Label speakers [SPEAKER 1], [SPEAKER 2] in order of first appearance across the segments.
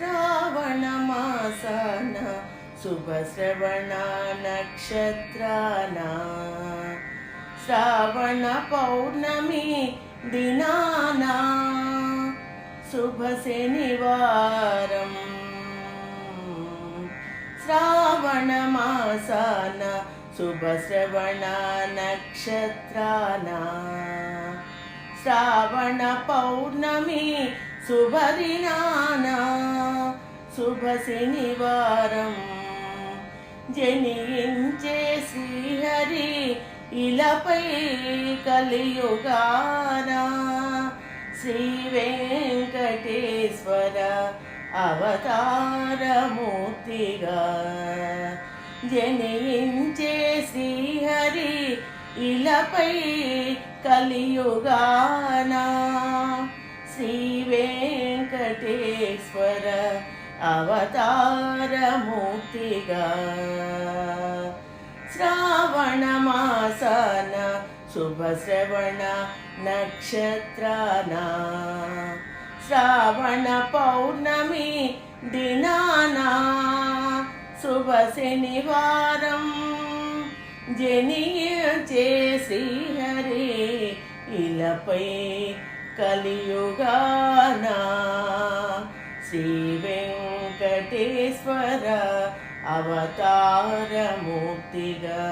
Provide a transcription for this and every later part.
[SPEAKER 1] శ్రావణ మాసాన శుభ శ్రవణ నక్షత్రాన శ్రావణ పౌర్ణమి దినాన శుభ శనివారం శ్రావణ మాసాన శుభ శ్రవణ నక్షత్రాన శ్రావణ పౌర్ణమి శుభదినాన శుభ శనివారం. జనించే శ్రీహరి ఇలపై కలియుగారా శ్రీ వెంకటేశ్వర అవతారమూర్తిగా. జనించే శ్రీహరి ఇలపై కలియుగానా. ఈశ్వర అవతారమూర్తిగా శ్రావణ మాసాన శుభ శ్రవణ నక్షత్రాన శ్రావణ పౌర్ణమి దినాన శుభ శనివారం జనియచే శ్రీహరి ఇలపై కలియుగా శ్రీ వెంకటేశ్వర అవతారమూర్తిగా.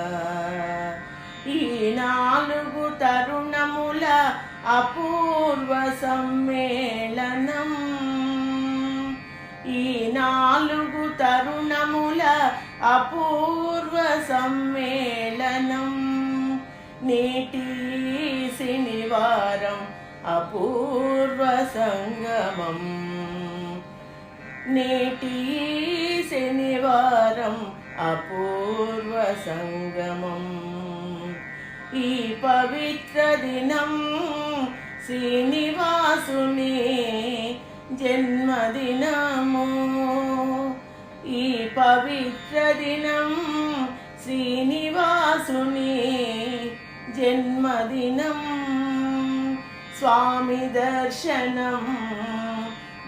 [SPEAKER 1] ఈ నాలుగు తరుణముల అపూర్వ సమ్మేళనం. ఈ నాలుగు తరుణముల అపూర్వ సమ్మేళనం. నేటి శనివారం అపూర్వ సంగమం. నేటి శనివారం అపూర్వ సంగమం. ఈ పవిత్ర దినం శ్రీనివాసుని జన్మదినము. ఈ పవిత్ర దినం శ్రీనివాసుని జన్మదినం. స్వామి దర్శనం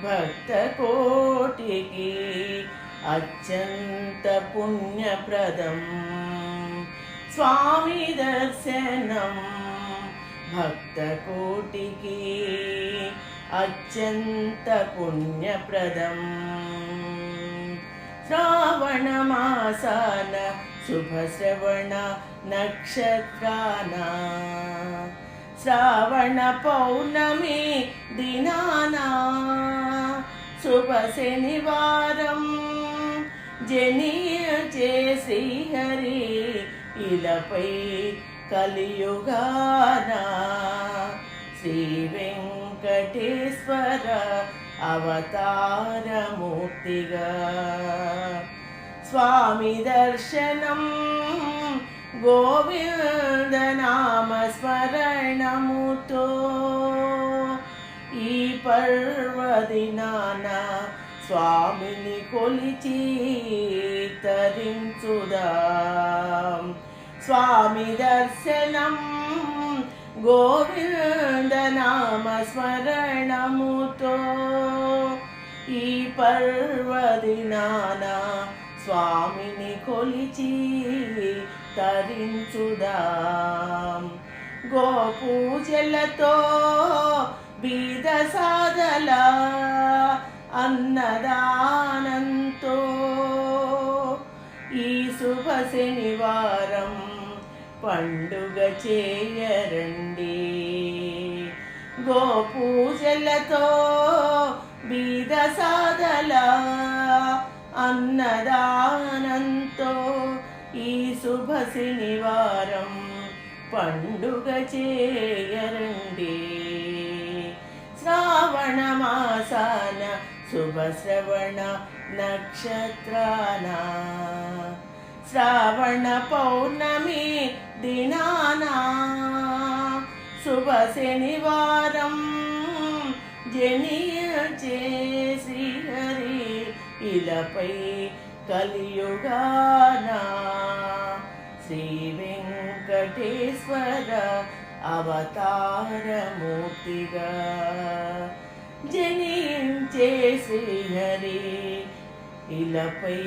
[SPEAKER 1] భక్త కోటికి అత్యంత పుణ్యప్రదం. స్వామి దర్శనం భక్త కోటికి అత్యంత పుణ్యప్రదం. శ్రావణ మాసాన శుభ శ్రవణ నక్షత్రాన. శ్రావణ పౌర్ణమి దినానా. శుభ శనివారం జనియచే హరి ఇలపై కలియుగానా. శ్రీ వెంకటేశ్వర అవతారమూర్తిగా. స్వామి దర్శనం గోవిందనామస్మరణముతో ఈ పర్వదినాన స్వామిని కొలిచి తరించుదా. స్వామి దర్శనం గోవిందనామ స్మరణముతో ఈ పర్వదినాన స్వామిని కొలిచి తరించుదాం. గోపూజలతో బీద సాధల అన్నదానంతో ఈ శుభ శనివారం పండుగ చేయరండి. గోపూజలతో బీద సాధల అన్నదానంతో ఈ శుభ శనివారం పండుగ చేయరండి. శ్రావణమాసాన శుభ శ్రవణ నక్షత్రాన శ్రావణ పౌర్ణమి దినాన శుభ శనివారం జనియచే శ్రీహరి ఇలపై కలియుగాన శ్రీ వెంకటేశ్వర అవతారమూర్తిగా జనించే శ్రీహరి ఇలపై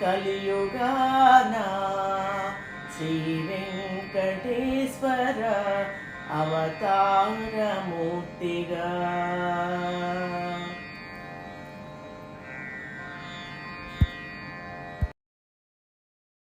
[SPEAKER 1] కలియుగానా శ్రీ వెంకటేశ్వర అవతారమూర్తిగా